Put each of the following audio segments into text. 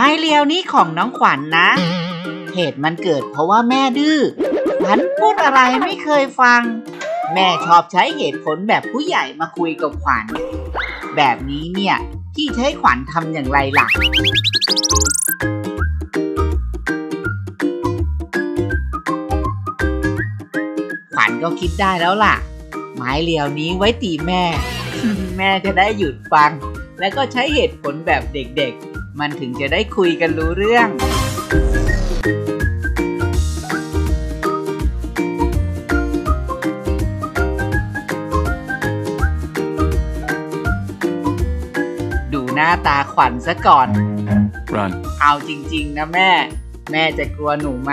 ม้เรียวนี้ของน้องขวัญนนะ เหตุมันเกิดเพราะว่าแม่ดื้อขวัญพูดอะไรไม่เคยฟัง แม่ชอบใช้เหตุผลแบบผู้ใหญ่มาคุยกับขวัญ แบบนี้เนี่ยพี่ใช้ขวัญทำอย่างไรล่ะขวัญก็คิดได้แล้วล่ะ ไม้เรียวนี้ไว้ตีแม่ แม่จะได้หยุดฟัง แล้วก็ใช้เหตุผลแบบเด็กๆ มันถึงจะได้คุยกันรู้เรื่อง ดูหน้าตาขวัญซะก่อน Run. เอาจริงๆนะแม่ แม่จะกลัวหนูไหม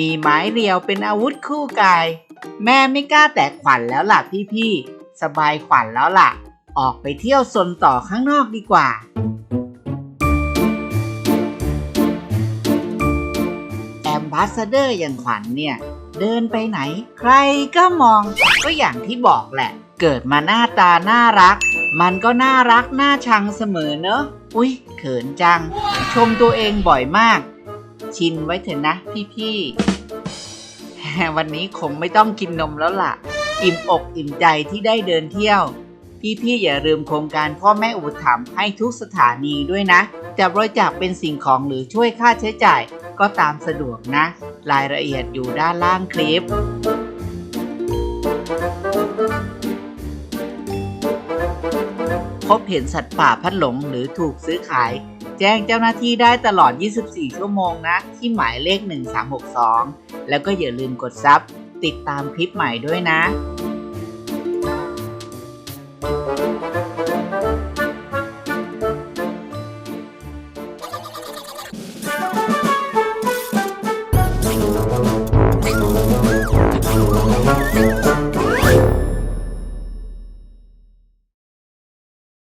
มีไม้เรียวเป็นอาวุธคู่กาย แม่ไม่กล้าแตะขวัญแล้วล่ะพี่ๆ สบายขวัญแล้วล่ะ ออกไปเที่ยวซนต่อข้างนอกดีกว่า แอมบาสเดอร์อย่างขวัญเนี่ย เดินไปไหน ใครก็มอง ก็อย่างที่บอกแหละ เกิดมาหน้าตาน่ารัก มันก็น่ารักน่าชังเสมอเนอะ อุ๊ย เขินจัง ชมตัวเองบ่อยมาก ชินไว้เถอะนะพี่ๆ วันนี้คงไม่ต้องกินนมแล้วล่ะ อิ่มอกอิ่มใจที่ได้เดินเที่ยว พี่ๆ อย่าลืมโครงการพ่อแม่อุปถัมภ์ให้ทุกสถานีด้วยนะ จะบริจาคเป็นสิ่งของหรือช่วยค่าใช้จ่ายก็ตามสะดวกนะ รายละเอียดอยู่ด้านล่างคลิปพบเห็นสัตว์ป่าพัดหลงหรือถูกซื้อขาย แจ้งเจ้าหน้าที่ได้ตลอด 24 ชั่วโมงนะ ที่หมายเลข 1362 แล้วก็อย่าลืมกดซับติดตามคลิปใหม่ด้วยนะ